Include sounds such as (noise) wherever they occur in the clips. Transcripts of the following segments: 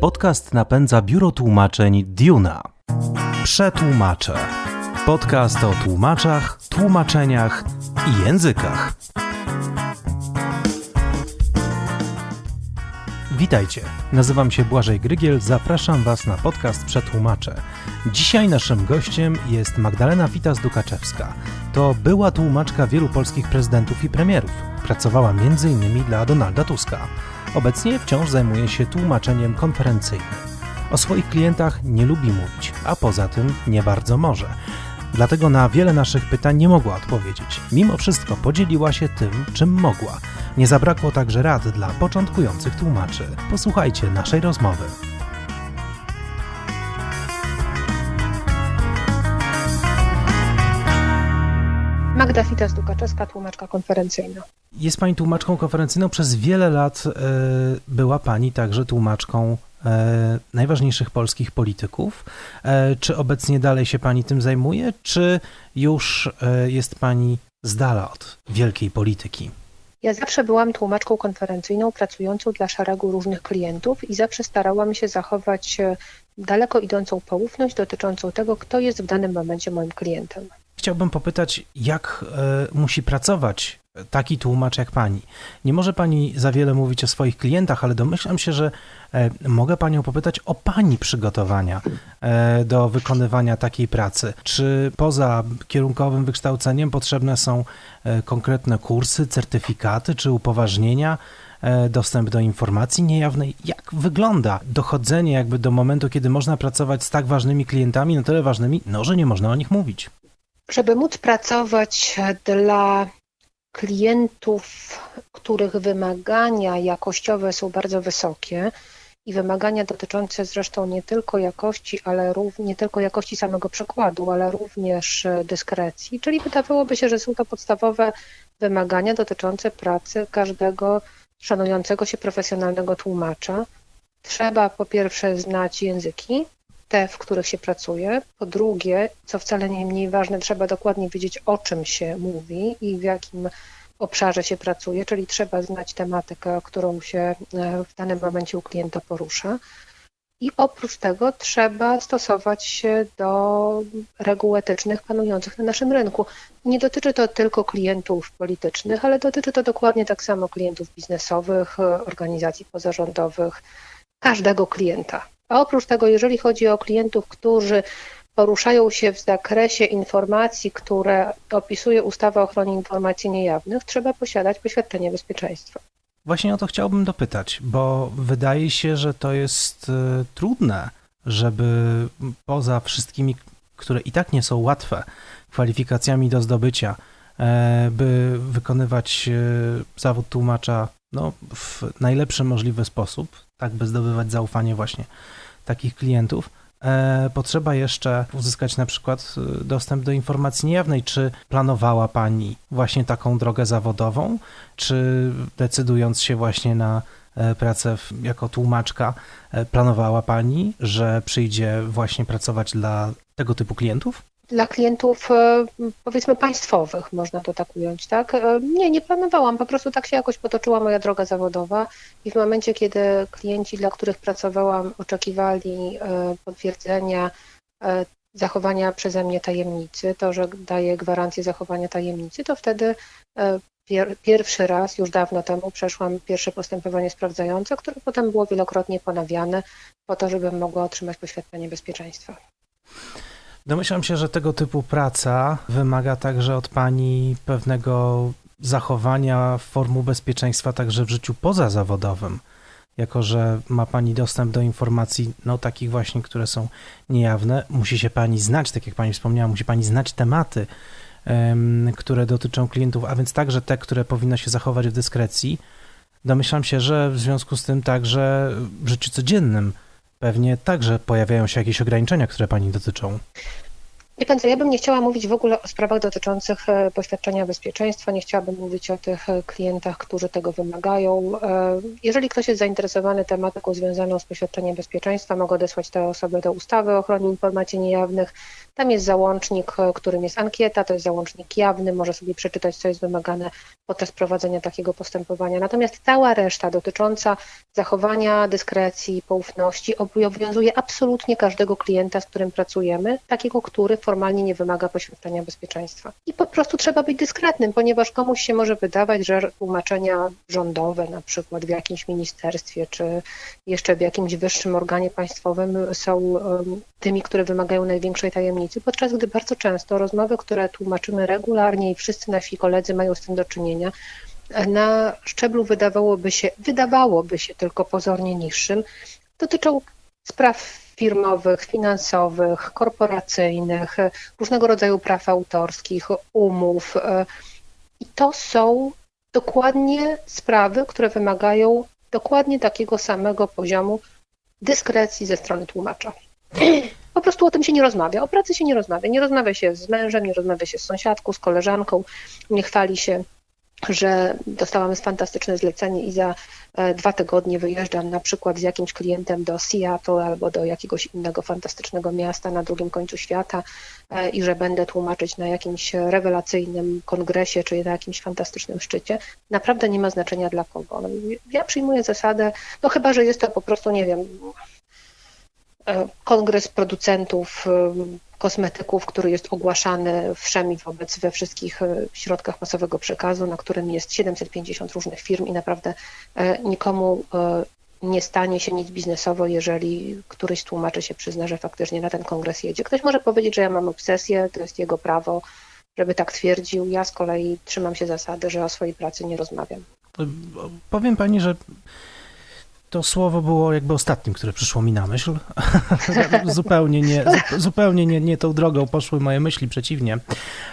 Podcast napędza biuro tłumaczeń Duna. Przetłumaczę. Podcast o tłumaczach, tłumaczeniach i językach. Witajcie, nazywam się Błażej Grygiel, zapraszam Was na podcast Przetłumaczę. Dzisiaj naszym gościem jest Magdalena Witas-Dukaczewska. To była tłumaczka wielu polskich prezydentów i premierów. Pracowała m.in. dla Donalda Tuska. Obecnie wciąż zajmuje się tłumaczeniem konferencyjnym. O swoich klientach nie lubi mówić, a poza tym nie bardzo może. Dlatego na wiele naszych pytań nie mogła odpowiedzieć. Mimo wszystko podzieliła się tym, czym mogła. Nie zabrakło także rad dla początkujących tłumaczy. Posłuchajcie naszej rozmowy. Magda Fitas-Dukaczewska, tłumaczka konferencyjna. Jest Pani tłumaczką konferencyjną. Przez wiele lat e, była Pani także tłumaczką e, najważniejszych polskich polityków. E, czy obecnie dalej się Pani tym zajmuje, czy już jest Pani z dala od wielkiej polityki? Ja zawsze byłam tłumaczką konferencyjną pracującą dla szeregu różnych klientów i zawsze starałam się zachować daleko idącą poufność dotyczącą tego, kto jest w danym momencie moim klientem. Chciałbym popytać, jak e, musi pracować taki tłumacz jak pani. Nie może pani za wiele mówić o swoich klientach, ale domyślam się, że e, mogę panią popytać o pani przygotowania e, do wykonywania takiej pracy. Czy poza kierunkowym wykształceniem potrzebne są konkretne kursy, certyfikaty czy upoważnienia? Dostęp do informacji niejawnej. Jak wygląda dochodzenie jakby do momentu, kiedy można pracować z tak ważnymi klientami, na tyle ważnymi, no, że nie można o nich mówić? Żeby móc pracować dla klientów, których wymagania jakościowe są bardzo wysokie i wymagania dotyczące zresztą nie tylko jakości, ale również nie tylko jakości samego przykładu, ale również dyskrecji, czyli wydawałoby się, że są to podstawowe wymagania dotyczące pracy każdego szanującego się profesjonalnego tłumacza. Trzeba po pierwsze znać języki, te, w których się pracuje. Po drugie, co wcale nie mniej ważne, trzeba dokładnie wiedzieć, o czym się mówi i w jakim obszarze się pracuje, czyli trzeba znać tematykę, którą się e, w danym momencie u klienta porusza. I oprócz tego trzeba stosować się do reguł etycznych panujących na naszym rynku. Nie dotyczy to tylko klientów politycznych, ale dotyczy to dokładnie tak samo klientów biznesowych, organizacji pozarządowych, każdego klienta. A oprócz tego, jeżeli chodzi o klientów, którzy poruszają się w zakresie informacji, które opisuje ustawa o ochronie informacji niejawnych, trzeba posiadać poświadczenie bezpieczeństwa. Właśnie o to chciałbym dopytać, bo wydaje się, że to jest e, trudne, żeby poza wszystkimi, które i tak nie są łatwe, kwalifikacjami do zdobycia, e, by wykonywać e, zawód tłumacza no, w najlepszy możliwy sposób, tak by zdobywać zaufanie właśnie takich klientów, e, potrzeba jeszcze uzyskać na przykład e, dostęp do informacji niejawnej. Czy planowała Pani właśnie taką drogę zawodową, czy decydując się właśnie na e, pracę jako tłumaczka, planowała Pani, że przyjdzie właśnie pracować dla tego typu klientów? Dla klientów e, powiedzmy państwowych, można to tak ująć, tak? E, Nie, nie planowałam, po prostu tak się jakoś potoczyła moja droga zawodowa i w momencie, kiedy klienci, dla których pracowałam, oczekiwali e, potwierdzenia zachowania przeze mnie tajemnicy, to, że daję gwarancję zachowania tajemnicy, to wtedy pier pierwszy raz, już dawno temu, przeszłam pierwsze postępowanie sprawdzające, które potem było wielokrotnie ponawiane po to, żebym mogła otrzymać poświadczenie bezpieczeństwa. Domyślam się, że tego typu praca wymaga także od Pani pewnego zachowania formuł bezpieczeństwa także w życiu pozazawodowym, jako że ma Pani dostęp do informacji, no takich właśnie, które są niejawne. Musi się Pani znać, tak jak Pani wspomniała, musi Pani znać tematy, em, które dotyczą klientów, a więc także te, które powinno się zachować w dyskrecji. Domyślam się, że w związku z tym także w życiu codziennym pewnie także pojawiają się jakieś ograniczenia, które Pani dotyczą. Wie pan co, ja bym nie chciała mówić w ogóle o sprawach dotyczących e, poświadczenia bezpieczeństwa, nie chciałabym mówić o tych e, klientach, którzy tego wymagają. E, Jeżeli ktoś jest zainteresowany tematyką związaną z poświadczeniem bezpieczeństwa, mogę odesłać te osoby do ustawy o ochronie informacji niejawnych. Tam jest załącznik, którym jest ankieta, to jest załącznik jawny, może sobie przeczytać, co jest wymagane podczas prowadzenia takiego postępowania. Natomiast cała reszta dotycząca zachowania dyskrecji, poufności obowiązuje absolutnie każdego klienta, z którym pracujemy, takiego, który formalnie nie wymaga poświadczenia bezpieczeństwa. I po prostu trzeba być dyskretnym, ponieważ komuś się może wydawać, że tłumaczenia rządowe, na przykład w jakimś ministerstwie, czy jeszcze w jakimś wyższym organie państwowym są tymi, które wymagają największej tajemnicy, podczas gdy bardzo często rozmowy, które tłumaczymy regularnie i wszyscy nasi koledzy mają z tym do czynienia, na szczeblu wydawałoby się, wydawałoby się tylko pozornie niższym, dotyczą spraw firmowych, finansowych, korporacyjnych, różnego rodzaju praw autorskich, umów. I to są dokładnie sprawy, które wymagają dokładnie takiego samego poziomu dyskrecji ze strony tłumacza. Po prostu o tym się nie rozmawia. O pracy się nie rozmawia. Nie rozmawia się z mężem, nie rozmawia się z sąsiadką, z koleżanką, nie chwali się że dostałam fantastyczne zlecenie i za e, dwa tygodnie wyjeżdżam na przykład z jakimś klientem do Seattle albo do jakiegoś innego fantastycznego miasta na drugim końcu świata e, i że będę tłumaczyć na jakimś rewelacyjnym kongresie czy na jakimś fantastycznym szczycie, naprawdę nie ma znaczenia dla kogo. No, ja przyjmuję zasadę, no chyba, że jest to po prostu, nie wiem, e, kongres producentów kosmetyków, który jest ogłaszany wszemi wobec we wszystkich e, środkach masowego przekazu, na którym jest 750 różnych firm i naprawdę e, nikomu e, nie stanie się nic biznesowo, jeżeli któryś tłumaczy się przyzna, że faktycznie na ten kongres jedzie. Ktoś może powiedzieć, że ja mam obsesję, to jest jego prawo, żeby tak twierdził. Ja z kolei trzymam się zasady, że o swojej pracy nie rozmawiam. Powiem pani, że to słowo było jakby ostatnim, które przyszło mi na myśl. (laughs) zupełnie nie, zupełnie nie, nie tą drogą poszły moje myśli, przeciwnie. E,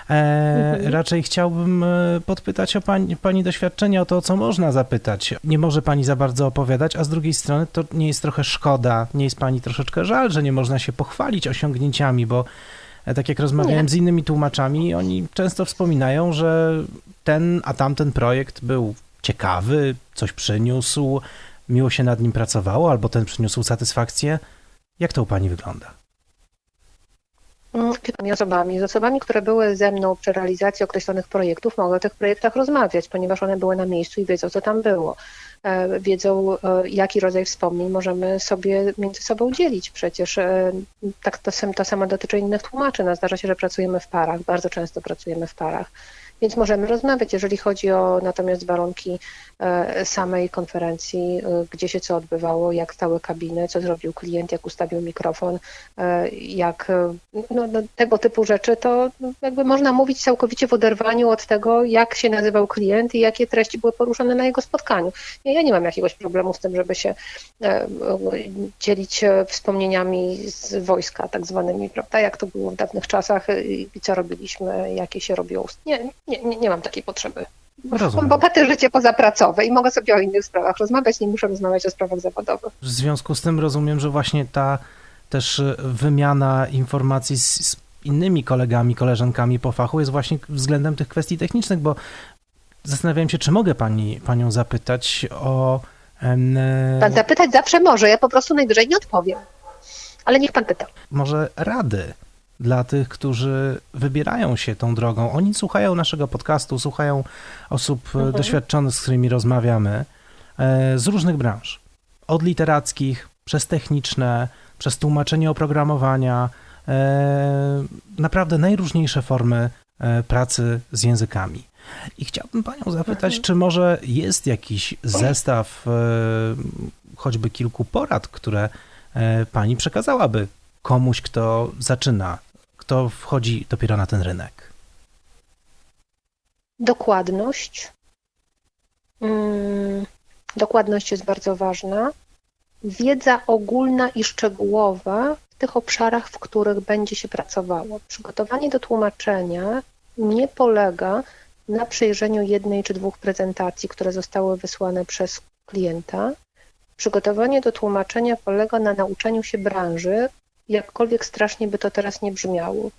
mhm. raczej chciałbym e, podpytać o pani, pani doświadczenia, o to, o co można zapytać. Nie może pani za bardzo opowiadać, a z drugiej strony to nie jest trochę szkoda, nie jest pani troszeczkę żal, że nie można się pochwalić osiągnięciami, bo e, tak jak rozmawiałem nie. z innymi tłumaczami, oni często wspominają, że ten, a tamten projekt był ciekawy, coś przyniósł, miło się nad nim pracowało, albo ten przyniósł satysfakcję. Jak to u Pani wygląda? Mm, Kilkoma osobami. Z osobami, które były ze mną przy realizacji określonych projektów, mogę o tych projektach rozmawiać, ponieważ one były na miejscu i wiedzą, co tam było. E, wiedzą, e, jaki rodzaj wspomnień możemy sobie między sobą dzielić. Przecież e, tak to, to samo dotyczy innych tłumaczy. No, zdarza się, że pracujemy w parach, bardzo często pracujemy w parach więc możemy rozmawiać. Jeżeli chodzi o natomiast warunki e, samej konferencji, e, gdzie się co odbywało, jak stały kabiny, co zrobił klient, jak ustawił mikrofon, e, jak no, no, tego typu rzeczy, to jakby można mówić całkowicie w oderwaniu od tego, jak się nazywał klient i jakie treści były poruszone na jego spotkaniu. Ja nie mam jakiegoś problemu z tym, żeby się dzielić wspomnieniami z wojska tak zwanymi, prawda, jak to było w dawnych czasach i co robiliśmy, jakie się robiło. Nie, nie, nie, nie mam takiej potrzeby. Rozumiem. Mam bogate życie pozapracowe i mogę sobie o innych sprawach rozmawiać, nie muszę rozmawiać o sprawach zawodowych. W związku z tym rozumiem, że właśnie ta też wymiana informacji z, z innymi kolegami, koleżankami po fachu jest właśnie względem tych kwestii technicznych, bo zastanawiałem się, czy mogę pani, panią zapytać o... En... Pan zapytać zawsze może, ja po prostu najwyżej nie odpowiem. Ale niech pan pyta. Może rady dla tych, którzy wybierają się tą drogą. Oni słuchają naszego podcastu, słuchają osób e, mhm. doświadczonych, z którymi rozmawiamy, e, z różnych branż. Od literackich, przez techniczne, przez tłumaczenie oprogramowania, e, naprawdę najróżniejsze formy pracy z językami. I chciałbym Panią zapytać, mhm. czy może jest jakiś zestaw choćby kilku porad, które Pani przekazałaby komuś, kto zaczyna kto wchodzi dopiero na ten rynek? Dokładność. Hmm, dokładność jest bardzo ważna. Wiedza ogólna i szczegółowa w tych obszarach, w których będzie się pracowało. Przygotowanie do tłumaczenia nie polega na przejrzeniu jednej czy dwóch prezentacji, które zostały wysłane przez klienta. Przygotowanie do tłumaczenia polega na nauczeniu się branży, jakkolwiek strasznie by to teraz nie brzmiało.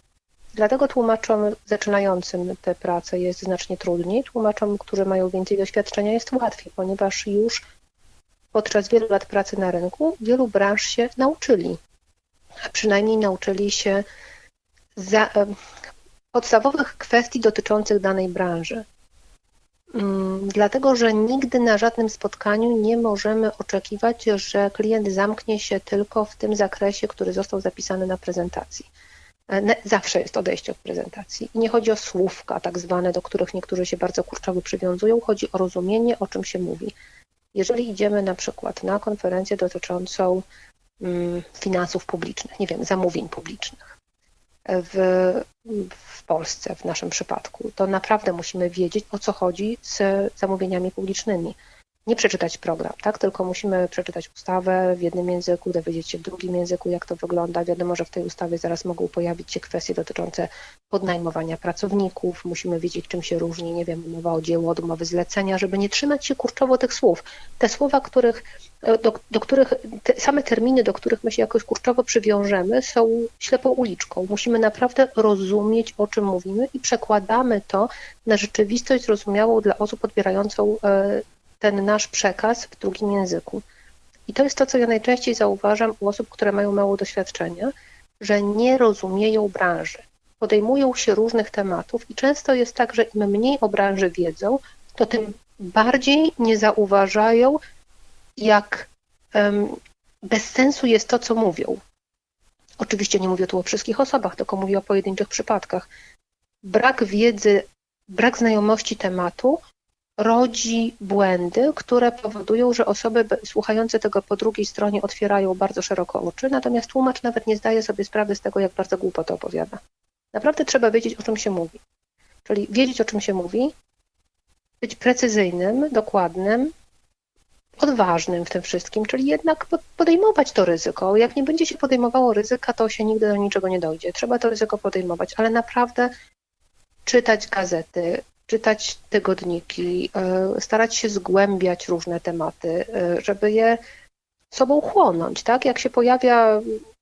Dlatego tłumaczom zaczynającym tę pracę jest znacznie trudniej, tłumaczom, którzy mają więcej doświadczenia jest łatwiej, ponieważ już podczas wielu lat pracy na rynku wielu branż się nauczyli, a przynajmniej nauczyli się za, podstawowych kwestii dotyczących danej branży. Mm, dlatego, że nigdy na żadnym spotkaniu nie możemy oczekiwać, że klient zamknie się tylko w tym zakresie, który został zapisany na prezentacji. E, zawsze jest odejście od prezentacji. I nie chodzi o słówka, tak zwane, do których niektórzy się bardzo kurczowo przywiązują, chodzi o rozumienie, o czym się mówi. Jeżeli idziemy na przykład na konferencję dotyczącą mm, finansów publicznych, nie wiem, zamówień publicznych w, w Polsce, w naszym przypadku, to naprawdę musimy wiedzieć, o co chodzi z zamówieniami publicznymi nie przeczytać program, tak? Tylko musimy przeczytać ustawę w jednym języku, dowiedzieć się w drugim języku, jak to wygląda. Wiadomo, że w tej ustawie zaraz mogą pojawić się kwestie dotyczące podnajmowania pracowników. Musimy wiedzieć, czym się różni, nie wiem, umowa o dzieło od umowy zlecenia, żeby nie trzymać się kurczowo tych słów. Te słowa, których, do, do których, te same terminy, do których my się jakoś kurczowo przywiążemy, są ślepą uliczką. Musimy naprawdę rozumieć, o czym mówimy i przekładamy to na rzeczywistość zrozumiałą dla osób odbierającą e, ten nasz przekaz w drugim języku. I to jest to, co ja najczęściej zauważam u osób, które mają mało doświadczenia, że nie rozumieją branży. Podejmują się różnych tematów i często jest tak, że im mniej o branży wiedzą, to tym bardziej nie zauważają, jak um, bez sensu jest to, co mówią. Oczywiście nie mówię tu o wszystkich osobach, tylko mówię o pojedynczych przypadkach. Brak wiedzy, brak znajomości tematu rodzi błędy, które powodują, że osoby słuchające tego po drugiej stronie otwierają bardzo szeroko oczy, natomiast tłumacz nawet nie zdaje sobie sprawy z tego, jak bardzo głupo to opowiada. Naprawdę trzeba wiedzieć, o czym się mówi. Czyli wiedzieć, o czym się mówi, być precyzyjnym, dokładnym, odważnym w tym wszystkim, czyli jednak podejmować to ryzyko. Jak nie będzie się podejmowało ryzyka, to się nigdy do niczego nie dojdzie. Trzeba to ryzyko podejmować, ale naprawdę czytać gazety, czytać tygodniki, e, starać się zgłębiać różne tematy, e, żeby je sobą chłonąć, tak? Jak się pojawia,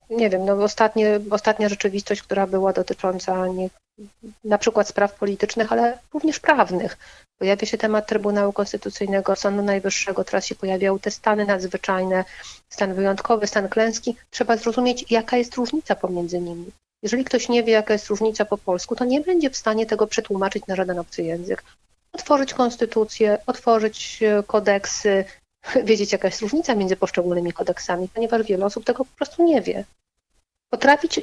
nie wiem, no ostatnie, ostatnia rzeczywistość, która była dotycząca nie, na przykład spraw politycznych, ale również prawnych. Pojawia się temat Trybunału Konstytucyjnego, Sądu Najwyższego, teraz się pojawiają te stany nadzwyczajne, stan wyjątkowy, stan klęski. Trzeba zrozumieć, jaka jest różnica pomiędzy nimi. Jeżeli ktoś nie wie, jaka jest różnica po polsku, to nie będzie w stanie tego przetłumaczyć na żaden obcy język. Otworzyć konstytucję, otworzyć e, kodeksy, (laughs) wiedzieć, jaka jest różnica między poszczególnymi kodeksami, ponieważ wiele osób tego po prostu nie wie. Potrafić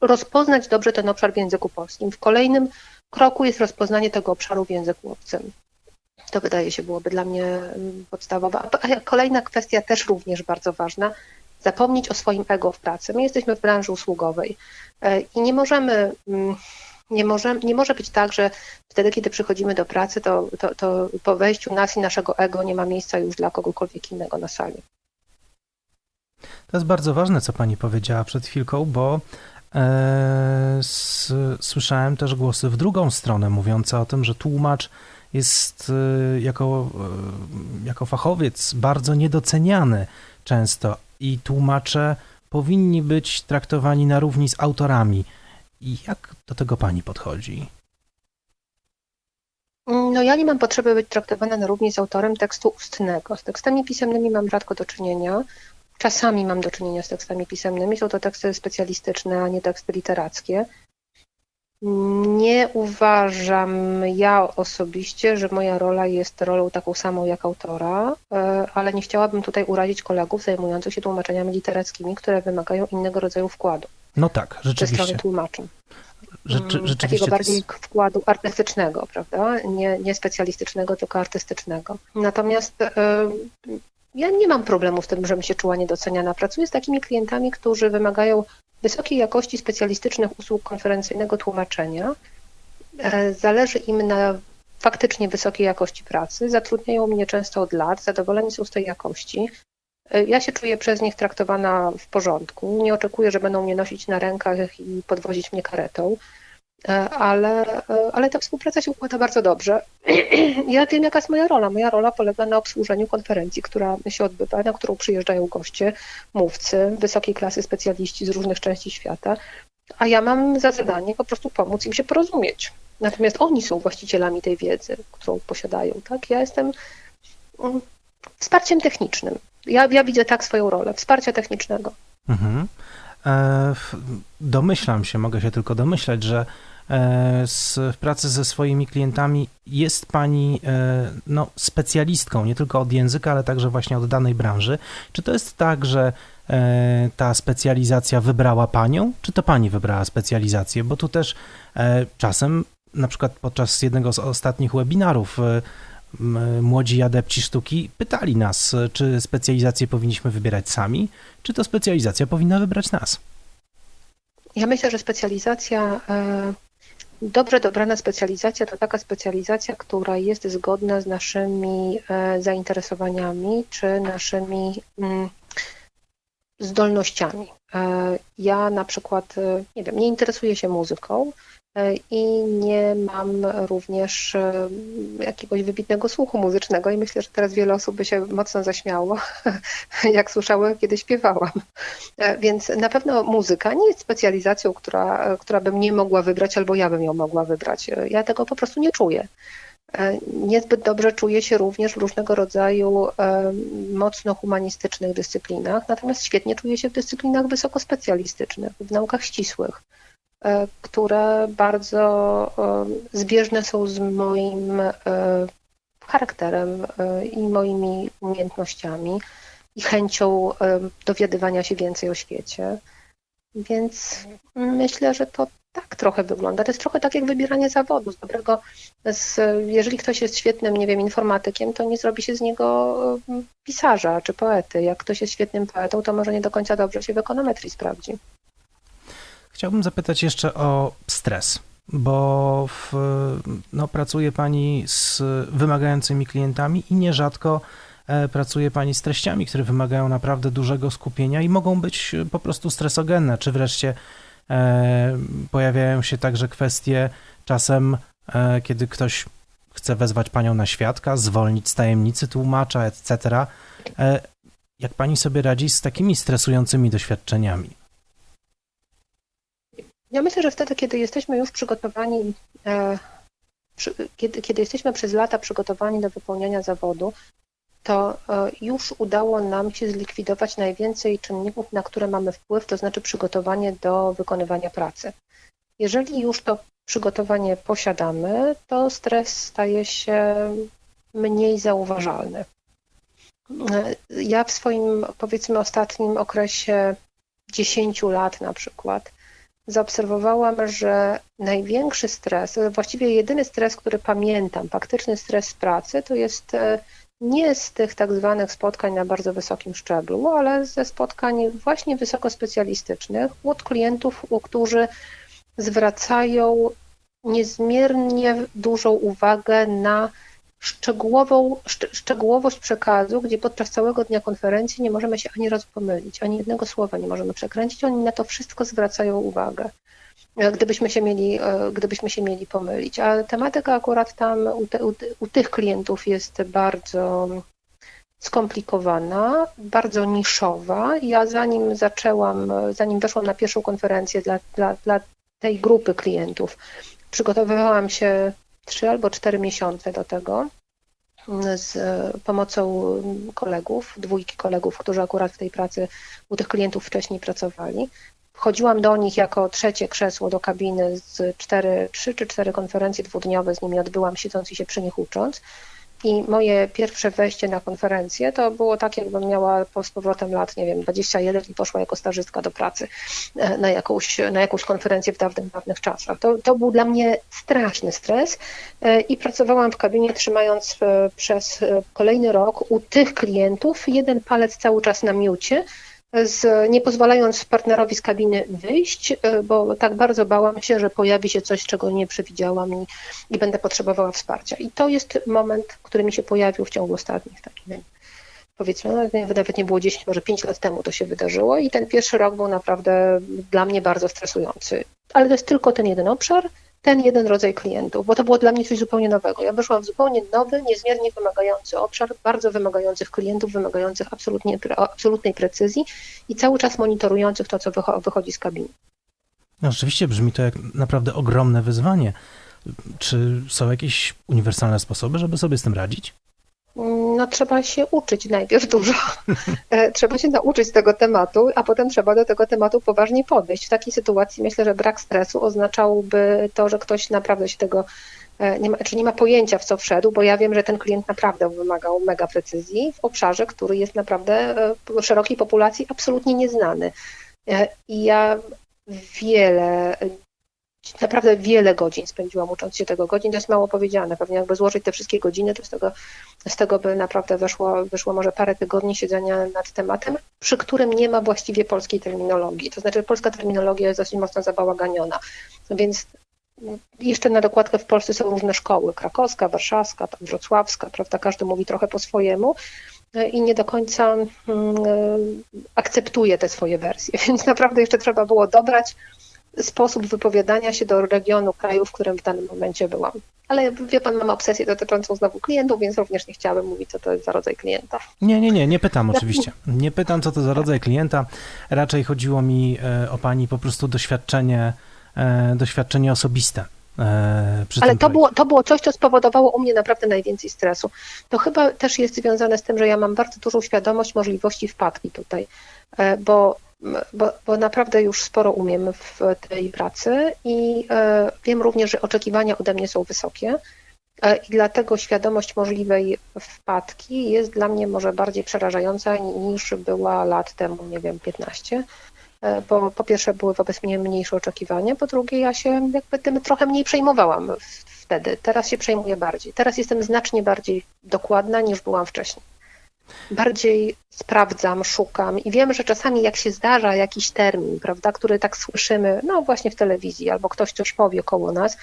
rozpoznać dobrze ten obszar w języku polskim. W kolejnym kroku jest rozpoznanie tego obszaru w języku obcym. To wydaje się byłoby dla mnie mm, podstawowa. A kolejna kwestia też również bardzo ważna, zapomnieć o swoim ego w pracy. My jesteśmy w branży usługowej e, i nie możemy, mm, nie może, nie może być tak, że wtedy, kiedy przychodzimy do pracy, to, to, to po wejściu nas i naszego ego nie ma miejsca już dla kogokolwiek innego na sali. To jest bardzo ważne, co pani powiedziała przed chwilką, bo e, s, słyszałem też głosy w drugą stronę, mówiące o tym, że tłumacz jest e, jako, e, jako fachowiec bardzo niedoceniany często, i tłumacze powinni być traktowani na równi z autorami. Jak do tego pani podchodzi? No ja nie mam potrzeby być traktowana na równi z autorem tekstu ustnego. Z tekstami pisemnymi mam rzadko do czynienia. Czasami mam do czynienia z tekstami pisemnymi. Są to teksty specjalistyczne, a nie teksty literackie. Nie uważam ja osobiście, że moja rola jest rolą taką samą jak autora, e, ale nie chciałabym tutaj urazić kolegów zajmujących się tłumaczeniami literackimi, które wymagają innego rodzaju wkładu. No tak, rzeczywiście. Ze strony tłumaczy. Rzeczy, mm, Takiego bardziej jest... wkładu artystycznego, prawda? Nie, nie specjalistycznego, tylko artystycznego. Natomiast e, ja nie mam problemu z tym, żebym się czuła niedoceniana. Pracuję z takimi klientami, którzy wymagają wysokiej jakości specjalistycznych usług konferencyjnego tłumaczenia. E, zależy im na faktycznie wysokiej jakości pracy. Zatrudniają mnie często od lat, zadowoleni są z tej jakości. E, ja się czuję przez nich traktowana w porządku. Nie oczekuję, że będą mnie nosić na rękach i podwozić mnie karetą. E, ale, e, ale ta współpraca się układa bardzo dobrze. (clears throat) Ja wiem, jaka jest moja rola. Moja rola polega na obsłużeniu konferencji, która się odbywa, na którą przyjeżdżają goście, mówcy, wysokiej klasy specjaliści z różnych części świata. a ja mam za zadanie po prostu pomóc im się porozumieć. Natomiast oni są właścicielami tej wiedzy, którą posiadają. Tak? Ja jestem mm, wsparciem technicznym. Ja, ja widzę tak swoją rolę, wsparcia technicznego. Mhm. E, domyślam się, mogę się tylko domyślać, że e, z, w pracy ze swoimi klientami jest pani e, no, specjalistką nie tylko od języka, ale także właśnie od danej branży. Czy to jest tak, że ta specjalizacja wybrała panią, czy to pani wybrała specjalizację? Bo tu też czasem, na przykład podczas jednego z ostatnich webinarów, młodzi adepci sztuki pytali nas, czy specjalizację powinniśmy wybierać sami, czy to specjalizacja powinna wybrać nas. Ja myślę, że specjalizacja, e, dobrze dobrana specjalizacja to taka specjalizacja, która jest zgodna z naszymi e, zainteresowaniami czy naszymi mm, zdolnościami. E, Ja na przykład, nie wiem, nie interesuję się muzyką i nie mam również e, jakiegoś wybitnego słuchu muzycznego i myślę, że teraz wiele osób by się mocno zaśmiało, (laughs) jak słyszały, kiedy śpiewałam. E, Więc na pewno muzyka nie jest specjalizacją, która, która bym nie mogła wybrać, albo ja bym ją mogła wybrać. E, Ja tego po prostu nie czuję. E, Niezbyt dobrze czuję się również w różnego rodzaju e, mocno humanistycznych dyscyplinach, natomiast świetnie czuję się w dyscyplinach wysokospecjalistycznych, w naukach ścisłych, e, które bardzo e, zbieżne są z moim e, charakterem e, i moimi umiejętnościami i chęcią e, dowiadywania się więcej o świecie. Więc myślę, że to tak trochę wygląda. To jest trochę tak jak wybieranie zawodu. Z dobrego, z, jeżeli ktoś jest świetnym, nie wiem, informatykiem, to nie zrobi się z niego e, pisarza czy poety. Jak ktoś jest świetnym poetą, to może nie do końca dobrze się w ekonometrii sprawdzi. Chciałbym zapytać jeszcze o stres, bo w, no, pracuje Pani z wymagającymi klientami i nierzadko e, pracuje Pani z treściami, które wymagają naprawdę dużego skupienia i mogą być po prostu stresogenne, czy wreszcie e, pojawiają się także kwestie czasem, e, kiedy ktoś chce wezwać Panią na świadka, zwolnić z tajemnicy tłumacza, etc. E, jak Pani sobie radzi z takimi stresującymi doświadczeniami? Ja myślę, że wtedy, kiedy jesteśmy już przygotowani, e, kiedy, kiedy jesteśmy przez lata przygotowani do wypełniania zawodu, to e, już udało nam się zlikwidować najwięcej czynników, na które mamy wpływ, to znaczy przygotowanie do wykonywania pracy. Jeżeli już to przygotowanie posiadamy, to stres staje się mniej zauważalny. E, Ja w swoim, powiedzmy, ostatnim okresie 10 lat na przykład, zaobserwowałam, że największy stres, właściwie jedyny stres, który pamiętam, faktyczny stres pracy, to jest e, nie z tych tak zwanych spotkań na bardzo wysokim szczeblu, ale ze spotkań właśnie wysokospecjalistycznych od klientów, którzy zwracają niezmiernie dużą uwagę na szczegółową, szcz- szczegółowość przekazu, gdzie podczas całego dnia konferencji nie możemy się ani razu pomylić, ani jednego słowa nie możemy przekręcić. Oni na to wszystko zwracają uwagę, gdybyśmy się mieli, e, gdybyśmy się mieli pomylić. A tematyka akurat tam u, te, u, u tych klientów jest bardzo skomplikowana, bardzo niszowa. Ja zanim zaczęłam, zanim weszłam na pierwszą konferencję dla, dla, dla tej grupy klientów, przygotowywałam się trzy albo cztery miesiące do tego mm, z e, pomocą kolegów, dwójki kolegów, którzy akurat w tej pracy u tych klientów wcześniej pracowali. Wchodziłam do nich jako trzecie krzesło do kabiny z cztery, trzy czy cztery konferencje dwudniowe z nimi odbyłam, siedząc i się przy nich ucząc. I moje pierwsze wejście na konferencję to było tak, jakbym miała po z powrotem lat, nie wiem, 21 i poszła jako stażystka do pracy e, na jakąś, na jakąś konferencję w dawnych, dawnych czasach. To, to był dla mnie straszny stres e, i pracowałam w kabinie trzymając e, przez kolejny rok u tych klientów jeden palec cały czas na miucie, z, nie pozwalając partnerowi z kabiny wyjść, e, bo tak bardzo bałam się, że pojawi się coś, czego nie przewidziałam i, i będę potrzebowała wsparcia. I to jest moment, który mi się pojawił w ciągu ostatnich takich, powiedzmy, no, nawet nie było 10, może 5 lat temu to się wydarzyło i ten pierwszy rok był naprawdę dla mnie bardzo stresujący. Ale to jest tylko ten jeden obszar, ten jeden rodzaj klientów, bo to było dla mnie coś zupełnie nowego. Ja wyszłam w zupełnie nowy, niezmiernie wymagający obszar, bardzo wymagających klientów, wymagających absolutnie, absolutnej precyzji i cały czas monitorujących to, co wycho- wychodzi z kabiny. No, rzeczywiście brzmi to jak naprawdę ogromne wyzwanie. Czy są jakieś uniwersalne sposoby, żeby sobie z tym radzić? No, trzeba się uczyć najpierw dużo. E, trzeba się nauczyć tego tematu, a potem trzeba do tego tematu poważnie podejść. W takiej sytuacji myślę, że brak stresu oznaczałby to, że ktoś naprawdę się tego e, nie ma, czy nie ma pojęcia, w co wszedł, bo ja wiem, że ten klient naprawdę wymagał mega precyzji w obszarze, który jest naprawdę e, szerokiej populacji absolutnie nieznany. I ja wiele naprawdę wiele godzin spędziłam ucząc się tego. Godzin to jest mało powiedziane. Pewnie jakby złożyć te wszystkie godziny, to z tego, z tego by naprawdę wyszło, wyszło może parę tygodni siedzenia nad tematem, przy którym nie ma właściwie polskiej terminologii. To znaczy polska terminologia jest dosyć mocno zabałaganiona. Więc jeszcze na dokładkę w Polsce są różne szkoły, krakowska, warszawska, tam wrocławska, prawda, każdy mówi trochę po swojemu i nie do końca mm, akceptuje te swoje wersje, (laughs) więc naprawdę jeszcze trzeba było dobrać sposób wypowiadania się do regionu kraju, w którym w danym momencie byłam. Ale wie pan, mam obsesję dotyczącą znowu klientów, więc również nie chciałabym mówić, co to jest za rodzaj klienta. Nie, nie, nie, nie pytam oczywiście. Nie pytam, co to za rodzaj klienta. Raczej chodziło mi e, o pani po prostu doświadczenie, e, doświadczenie osobiste. E, Ale to było, to było coś, co spowodowało u mnie naprawdę najwięcej stresu. To chyba też jest związane z tym, że ja mam bardzo dużą świadomość możliwości wpadki tutaj, e, bo, bo, bo naprawdę już sporo umiem w tej pracy i e, wiem również, że oczekiwania ode mnie są wysokie. I dlatego świadomość możliwej wpadki jest dla mnie może bardziej przerażająca niż była lat temu, nie wiem, 15 E, bo po pierwsze były wobec mnie mniejsze oczekiwania, po drugie ja się jakby tym trochę mniej przejmowałam wtedy. Teraz się przejmuję bardziej. Teraz jestem znacznie bardziej dokładna niż byłam wcześniej. Bardziej sprawdzam, szukam i wiem, że czasami jak się zdarza jakiś termin, prawda, który tak słyszymy, no właśnie w telewizji, albo ktoś coś powie koło nas,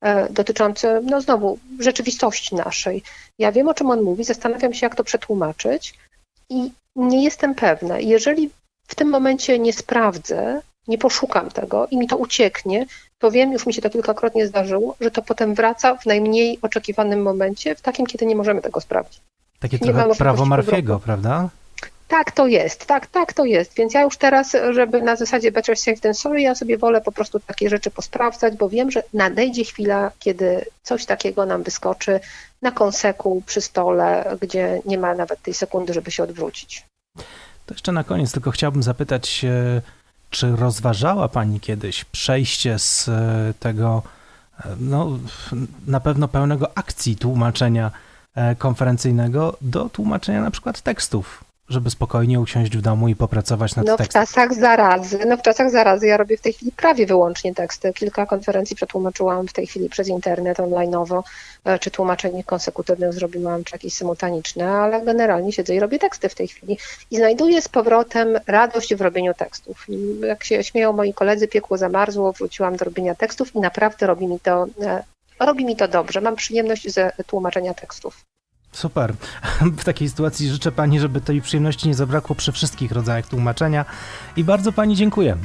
e, dotyczący, no znowu, rzeczywistości naszej. Ja wiem, o czym on mówi, zastanawiam się, jak to przetłumaczyć i nie jestem pewna. Jeżeli w tym momencie nie sprawdzę, nie poszukam tego i mi to ucieknie, to wiem, już mi się to kilkakrotnie zdarzyło, że to potem wraca w najmniej oczekiwanym momencie, w takim, kiedy nie możemy tego sprawdzić. Takie nie trochę prawo Marfiego, prawda? Tak to jest, tak, tak to jest. Więc ja już teraz, żeby na zasadzie better safe than sorry, ja sobie wolę po prostu takie rzeczy posprawdzać, bo wiem, że nadejdzie chwila, kiedy coś takiego nam wyskoczy na konseku, przy stole, gdzie nie ma nawet tej sekundy, żeby się odwrócić. To jeszcze na koniec tylko chciałbym zapytać, czy rozważała Pani kiedyś przejście z e, tego, e, no, na pewno pełnego akcji tłumaczenia e, konferencyjnego do tłumaczenia na przykład tekstów, żeby spokojnie usiąść w domu i popracować nad No w tekstem? czasach zarazy, no w czasach zarazy ja robię w tej chwili prawie wyłącznie teksty. Kilka konferencji przetłumaczyłam w tej chwili przez internet, online'owo, e, czy tłumaczeń konsekutywnych zrobiłam, czy jakieś symultaniczne, ale generalnie siedzę i robię teksty w tej chwili i znajduję z powrotem radość w robieniu tekstów. Jak się śmieją moi koledzy, piekło zamarzło, wróciłam do robienia tekstów i naprawdę robi mi to, e, robi mi to dobrze. Mam przyjemność ze tłumaczenia tekstów. Super. (laughs) W takiej sytuacji życzę Pani, żeby tej przyjemności nie zabrakło przy wszystkich rodzajach tłumaczenia i bardzo Pani dziękuję.